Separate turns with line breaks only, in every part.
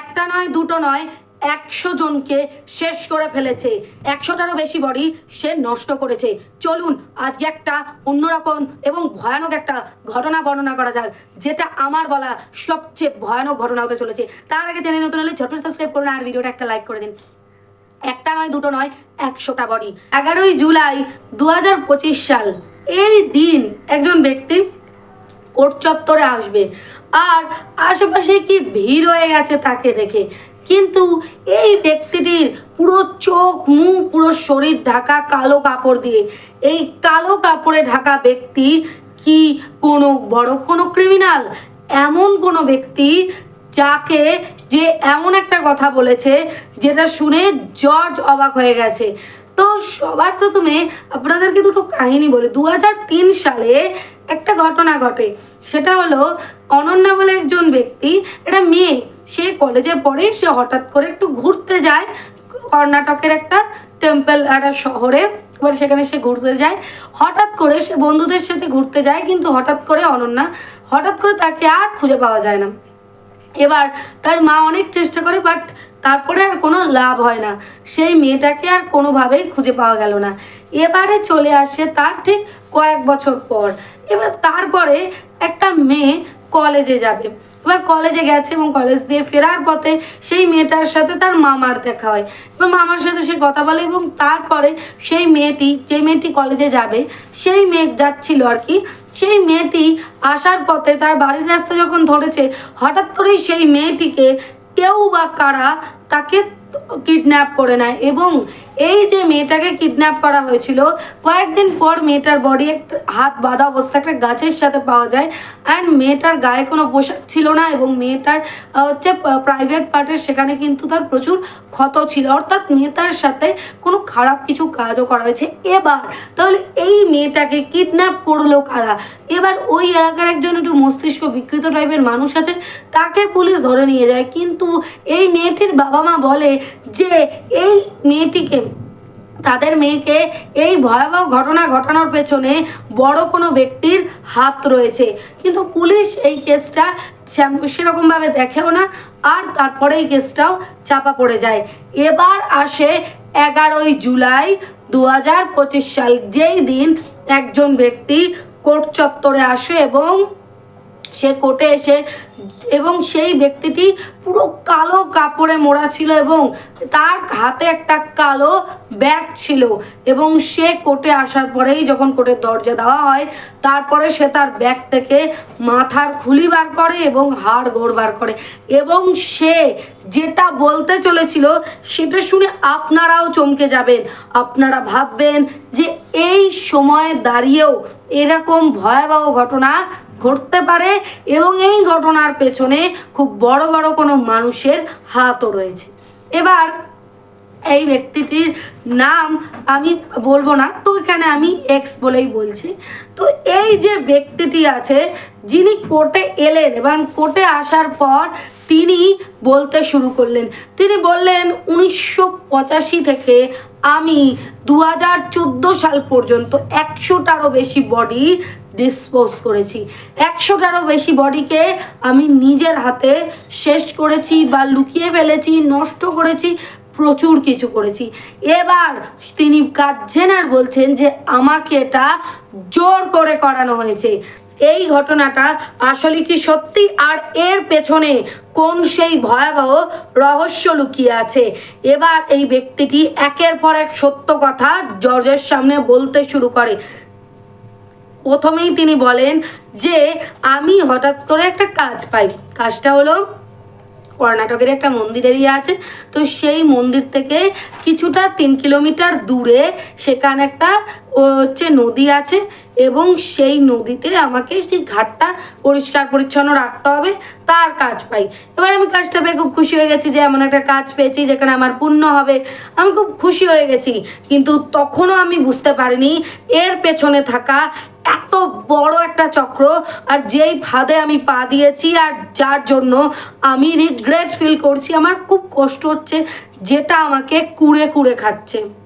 একটা নয়, দুটো নয়, একশো জনকে শেষ করে ফেলেছে। একশোটারও বেশি বডি সে নষ্ট করেছে। চলুন, আজকে একটা অন্যরকম এবং ভয়ানক একটা ঘটনা বর্ণনা করা যাক, যেটা আমার বলা সবচেয়ে ভয়ানক ঘটনা হতে চলেছে। তার আগে চ্যানেল নতুন হলে ঝটপট সাবস্ক্রাইব করুন আর ভিডিওটা একটা লাইক করে দিন। একটা নয়, দুটো নয়, একশোটা বডি। এগারোই জুলাই দু হাজার পঁচিশ সাল, এই দিন একজন ব্যক্তি কোর্ট চত্বরে আসবে। আর আশেপাশে কি ভিড় হয়ে গেছে তাকে দেখে। কিন্তু এই ব্যক্তিটির পুরো চোখ, মুখ, পুরো শরীর ঢাকা কালো কাপড় দিয়ে। এই কালো কাপড়ে ঢাকা ব্যক্তি কি কোনো বড় কোনো ক্রিমিনাল এমন কোনো ব্যক্তি যাকে যে এমন একটা কথা বলেছে, যেটা শুনে জর্জ অবাক হয়ে গেছে। তো সবার প্রথমে আপনাদেরকে দুটো কাহিনী বলি। দু হাজার তিন সালে একটা ঘটনা ঘটে। সেটা হলো, অনন্যা বলে একজন ব্যক্তি এটা মেয়ে, সে কলেজে পড়ে, সে হঠাৎ করে একটু ঘুরতে যায়। কর্ণাটকের একটা টেম্পল একটা শহরে, এবার সেখানে সে ঘুরতে যায়। হঠাৎ করে সে বন্ধুদের সাথে ঘুরতে যায়, কিন্তু হঠাৎ করে অনন্যা, হঠাৎ করে তাকে আর খুঁজে পাওয়া যায় না। এবার তার মা অনেক চেষ্টা করে বাট তারপরে আর কোনো লাভ হয় না। সেই মেয়েটাকে আর কোনোভাবেই খুঁজে পাওয়া গেল না। এবারে চলে আসে তার ঠিক কয়েক বছর পর। এবার তারপরে একটা মেয়ে কলেজে যাবে। এবার কলেজে গেছে এবং কলেজ দিয়ে ফেরার পথে সেই মেয়েটার সাথে তার মামার দেখা হয়। এবার মামার সাথে সে কথা বলে এবং তারপরে সেই মেয়েটি, যে মেয়েটি কলেজে যাবে, সেই মেয়ে যাচ্ছিল আর কি। সেই মেয়েটি আসার পথে তার বাড়ির রাস্তা যখন ধরেছে, হঠাৎ করেই সেই মেয়েটিকে কেউ বা কারা তাকে কিডন্যাপ করে নেয় এবং এই যে মেয়েটাকে কিডন্যাপ করা হয়েছিল, কয়েকদিন পর মেয়েটার বডি একটা হাত বাঁধা অবস্থা একটা গাছের সাথে পাওয়া যায় অ্যান্ড মেয়েটার গায়ে কোনো পোশাক ছিল না এবং মেয়েটার হচ্ছে প্রাইভেট পার্টের সেখানে কিন্তু তার প্রচুর ক্ষত ছিল। অর্থাৎ মেয়েটার সাথে কোনো খারাপ কিছু কাজও করা হয়েছে। এবার, তাহলে এই মেয়েটাকে কিডন্যাপ করল কারা? এবার ওই এলাকার একজন একটু মস্তিষ্ক বিকৃত টাইপের মানুষ আছে, তাকে পুলিশ ধরে নিয়ে যায়। কিন্তু এই মেয়েটির বাবা মা বলে যে, এই মেয়েটিকে তাদের মেয়েকে এই ভয়াবহ ঘটনা ঘটানোর পেছনে বড় কোনো ব্যক্তির হাত রয়েছে। কিন্তু পুলিশ এই কেসটা সেরকমভাবে দেখেও না, আর তারপরে এই কেসটাও চাপা পড়ে যায়। এবার আসে এগারোই জুলাই দু হাজার পঁচিশ সাল, যেই দিন একজন ব্যক্তি কোর্ট চত্বরে আসে এবং সে কোর্টে এসে এবং সেই ব্যক্তিটি পুরো কালো কাপড়ে মোড়া ছিল এবং তার হাতে একটা কালো ব্যাগ ছিল এবং সে কোর্টে আসার পরেই যখন কোর্টের দরজা দেওয়া হয়, তারপরে সে তার ব্যাগ থেকে মাথার খুলি বার করে এবং হাড় গোড় বার করে এবং সে যেটা বলতে চলেছিল সেটা শুনে আপনারাও চমকে যাবেন। আপনারা ভাববেন যে এই সময়ে দাঁড়িয়েও এরকম ভয়াবহ ঘটনা ঘটতে পারে এবং এই ঘটনার পেছনে খুব বড় বড় কোনো মানুষের হাতও রয়েছে। এবার এই ব্যক্তিটির নাম আমি বলব না, তো এখানে আমি এক্স বলেই বলছি। তো এই যে ব্যক্তিটি আছে, যিনি কোর্টে এলেন এবং কোর্টে আসার পর তিনি বলতে শুরু করলেন। তিনি বললেন, উনিশশো পঁচাশি থেকে আমি দু হাজার চোদ্দ সাল পর্যন্ত একশোটারও বেশি বডি ডিসপোজ করেছি। একশোটারও বেশি বডিকে আমি নিজের হাতে শেষ করেছি বা লুকিয়ে ফেলেছি, নষ্ট করেছি প্রচুর কিছু করেছি। এবার তিনি কাজেনার বলছেন যে, আমাকে এটা জোর করে করানো হয়েছে। এই ঘটনাটা আসলে কি সত্যি? আর এর পেছনে কোন সেই ভয়াবহ রহস্য লুকিয়ে আছে? এবার এই ব্যক্তিটি একের পর এক সত্য কথা জর্জের সামনে বলতে শুরু করে। প্রথমেই তিনি বলেন যে, আমি হঠাৎ করে একটা কাজ পাই। কাজটা হলো কর্ণাটকের একটা মন্দির এরিয়া আছে, তো সেই মন্দির থেকে কিছুটা তিন কিলোমিটার দূরে সেখানে একটা হচ্ছে নদী আছে এবং সেই নদীতে আমাকে সেই ঘাটটা পরিষ্কার পরিচ্ছন্ন রাখতে হবে, তার কাজ পাই। এবার আমি কাজটা পেয়ে খুব খুশি হয়ে গেছি যে এমন একটা কাজ পেয়েছি যেখানে আমার পুণ্য হবে, আমি খুব খুশি হয়ে গেছি। কিন্তু তখনও আমি বুঝতে পারিনি, এর পেছনে থাকা এত বড় একটা চক্র, আর যেই ফাঁদে আমি পা দিয়েছি আর যার জন্য আমি রিগ্রেট ফিল করছি, আমার খুব কষ্ট হচ্ছে, যেটা আমাকে কুড়ে কুড়ে খাচ্ছে।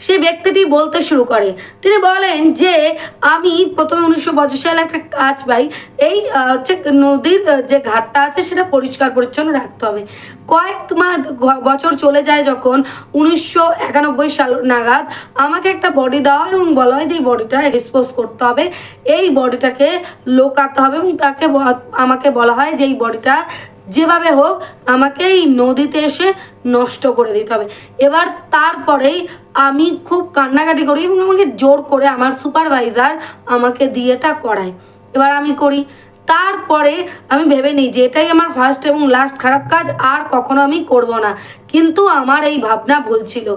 সেই ব্যক্তিটি বলতে শুরু করে। তিনি বলেন যে, আমি প্রথমে উনিশশো পঁচাশি সালে একটা কাজ পাই। এই হচ্ছে নদীর যে ঘাটটা আছে, সেটা পরিষ্কার, পরিচ্ছন্ন রাখতে হবে। কয়েক মা ঘ- বছর চলে যায় যখন উনিশশো একানব্বই সাল নাগাদ আমাকে একটা বডি দেওয়া হয় এবং বলা হয় যে, এই বডিটা ডিসপোজ করতে হবে। এই বডিটাকে লোকাতে হবে এবং তাকে আমাকে বলা হয় যে, এই বডিটা যেভাবে হোক, আমাকে এই নদীতে এসে নষ্ট করে দিতে হবে। এবার তারপরেই আমি খুব কান্নাকাটি করি এবং আমাকে জোর করে আমার সুপারভাইজার আমাকে দিয়েটা করায়। এবার আমি করি। তারপরে আমি ভেবে নিই যে এটাই আমার ফার্স্ট এবং লাস্ট খারাপ কাজ, আর কখনো আমি করব না। কিন্তু আমার এই ভাবনা ভুল ছিল।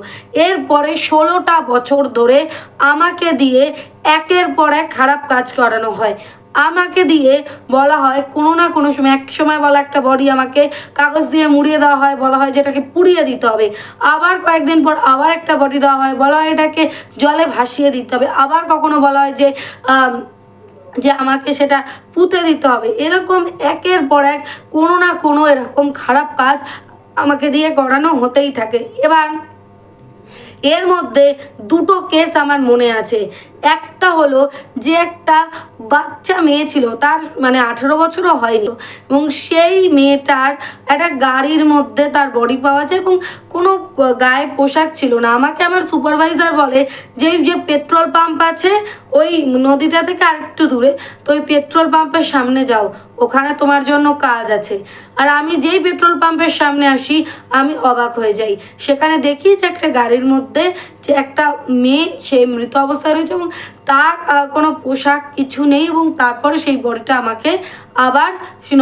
এরপরে ষোলোটা বছর ধরে আমাকে দিয়ে একের পর এক খারাপ কাজ করানো হয়। আমাকে দিয়ে বলা হয় কোনো না কোনো সময়, এক সময় বলা একটা বডি আমাকে কাগজ দিয়ে মুড়িয়ে দেওয়া হয়, বলা হয় যেটাকে পুড়িয়ে দিতে হবে। আবার কয়েকদিন পর আবার একটা বডি দেওয়া হয়, বলা হয় এটাকে জলে ভাসিয়ে দিতে হবে। আবার কখনো বলা হয় যে যে আমাকে সেটা পুঁতে দিতে হবে। এরকম একের পর এক কোনো না কোনো এরকম খারাপ কাজ আমাকে দিয়ে করানো হতেই থাকে। এবার এর মধ্যে দুটো কেস আমার মনে আছে। একটা হলো যে একটা বাচ্চা মেয়ে ছিল, তার মানে আঠেরো বছরও হয়নি এবং সেই মেয়েটার একটা গাড়ির মধ্যে তার বডি পাওয়া যায় এবং কোনো গায়ে পোশাক ছিল না। আমাকে আমার সুপারভাইজার বলে যে যে পেট্রোল পাম্প আছে, ওই নদীটা থেকে আরেকটু দূরে, তো ওই পেট্রোল পাম্পের সামনে যাও। ওখানে তোমার জন্য কাজ আছে। আর আমি যেই পেট্রোল পাম্পের সামনে আসি, আমি অবাক হয়ে যাই। সেখানে দেখি যে একটা গাড়ির মধ্যে যে একটা মেয়ে, সে মৃত অবস্থায় রয়েছে এবং তার কোনো পোশাক কিছু নেই এবং তারপরে সেই বডিটা আমাকে আবার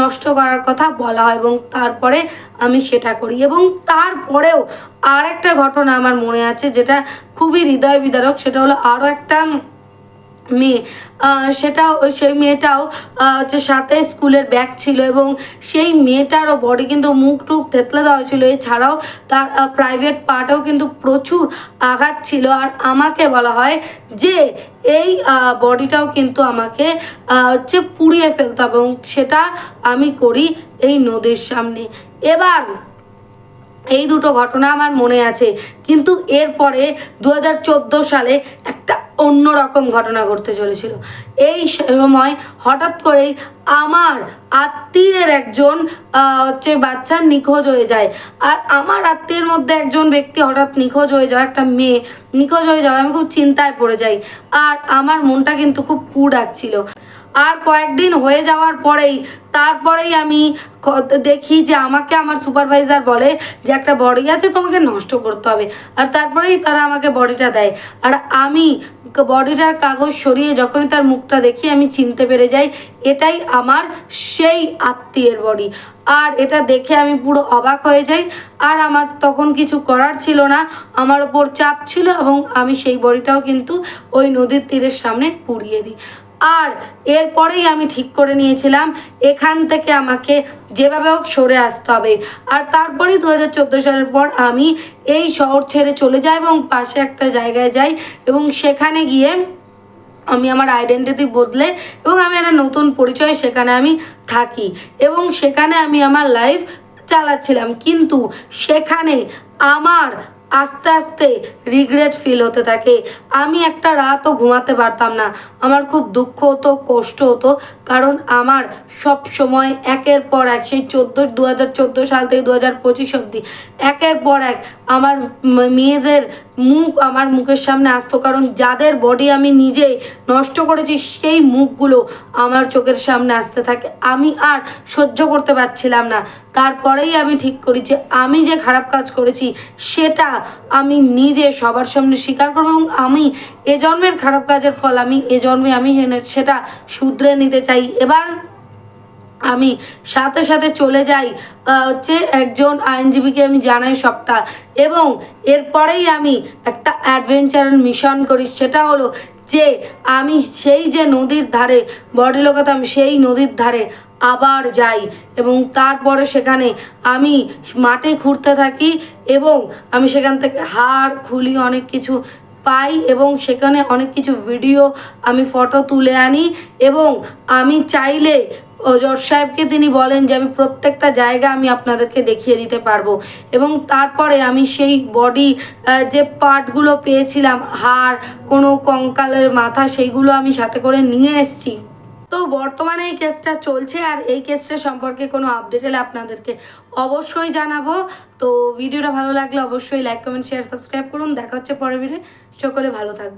নষ্ট করার কথা বলা হয় এবং তারপরে আমি সেটা করি। এবং তারপরেও আর একটা ঘটনা আমার মনে আছে যেটা খুবই হৃদয় বিদারক, সেটা হলো আরও একটা মেয়ে। সেটাও, সেই মেয়েটাও হচ্ছে সাথে স্কুলের ব্যাগ ছিল এবং সেই মেয়েটারও বডি কিন্তু মুখ টুক থেতলে দেওয়া হয়েছিল। এছাড়াও তার প্রাইভেট পার্টেও কিন্তু প্রচুর আঘাত ছিল। আর আমাকে বলা হয় যে এই বডিটাও কিন্তু আমাকে হচ্ছে পুড়িয়ে ফেলতে হবে এবং সেটা আমি করি এই নদীর সামনে। এবার এই দুটো ঘটনা আমার মনে আছে। কিন্তু এরপরে দু হাজার চোদ্দ সালে একটা অন্যরকম ঘটনা ঘটতে চলেছিল। এই সময় হঠাৎ করেই আমার আত্মীয়ের একজন হচ্ছে বাচ্চা নিখোঁজ হয়ে যায়। আর আমার আত্মীয়ের মধ্যে একজন ব্যক্তি হঠাৎ নিখোঁজ হয়ে যাওয়া, একটা মেয়ে নিখোঁজ হয়ে যাওয়া, আমি খুব চিন্তায় পড়ে যাই। আর আমার মনটা কিন্তু খুব কু আর কয়েকদিন হয়ে যাওয়ার পরেই, তারপরেই আমি দেখি যে আমাকে আমার সুপারভাইজার বলে যে একটা বডি আছে তোমাকে নষ্ট করতে হবে। আর তারপরেই তারা আমাকে বডিটা দেয়। আর আমি বডিটার কাগজ সরিয়ে যখনই তার মুখটা দেখি, আমি চিনতে পেরে যাই, এটাই আমার সেই আত্মীয়ের বডি। আর এটা দেখে আমি পুরো অবাক হয়ে যাই। আর আমার তখন কিছু করার ছিল না। আমার ওপর চাপ ছিল এবং আমি সেই বডিটাও কিন্তু ওই নদীর তীরের সামনে পুড়িয়ে দিই। আর এরপরেই আমি ঠিক করে নিয়েছিলাম, এখান থেকে আমাকে যেভাবে হোক সরে আসতে হবে। আর তারপরেই দু হাজার চোদ্দ সালের পর আমি এই শহর ছেড়ে চলে যাই এবং পাশে একটা জায়গায় যাই এবং সেখানে গিয়ে আমি আমার আইডেন্টিটি বদলে এবং আমি একটা নতুন পরিচয় সেখানে আমি থাকি এবং সেখানে আমি আমার লাইফ চালাচ্ছিলাম। কিন্তু সেখানে আমার আস্তে আস্তে রিগ্রেট ফিল হতে থাকে। আমি একটা রাতও ঘুমাতে পারতাম না। আমার খুব দুঃখ হতো, কষ্ট হতো, কারণ আমার সব সময় একের পর এক, সেই চোদ্দ দু হাজার চোদ্দ সাল থেকে দু হাজার পঁচিশ অবধি, একের পর এক আমার মেয়েদের মুখ আমার মুখের সামনে আসতো, কারণ যাদের বডি আমি নিজে নষ্ট করেছি, সেই মুখগুলো আমার চোখের সামনে আসতে থাকে। আমি আর সহ্য করতে পারছিলাম না। তারপরেই আমি ঠিক করি যে, আমি যে খারাপ কাজ করেছি, সেটা আমি নিজে সবার সামনে স্বীকার করব এবং আমি এ জন্মের খারাপ কাজের ফল আমি, এ জন্মে আমি সেটা শুধরে নিতে চাই। এবার আমি সাথে সাথে চলে যাই হচ্ছে একজন আইনজীবীকে আমি জানাই সবটা। এবং এরপরেই আমি একটা অ্যাডভেঞ্চারের মিশন করি, সেটা হলো যে আমি সেই যে নদীর ধারে, বডি লোকাতাম সেই নদীর ধারে আবার যাই। এবং তারপরে সেখানে আমি মাঠে ঘুরতে থাকি এবং আমি সেখান থেকে হাড়, খুলি অনেক কিছু পাই এবং সেখানে অনেক কিছু ভিডিও আমি ফটো তুলে আনি এবং আমি চাইলে ওজর সাহেবকে তিনি বলেন যে, আমি প্রত্যেকটা জায়গা আমি আপনাদেরকে দেখিয়ে দিতে পারব। এবং তারপরে আমি সেই বডি যে পার্টগুলো পেয়েছিলাম, হাড়, কোনো কঙ্কালের মাথা, সেইগুলো আমি সাথে করে নিয়ে এসেছি। তো বর্তমানে এই কেসটা চলছে আর এই কেসটা সম্পর্কে কোনো আপডেট এলে আপনাদেরকে অবশ্যই জানাব। তো ভিডিওটা ভালো লাগলে অবশ্যই লাইক কমেন্ট শেয়ার সাবস্ক্রাইব করুন। দেখা হচ্ছে পরের ভিডিও সকলে ভালো থাকবেন।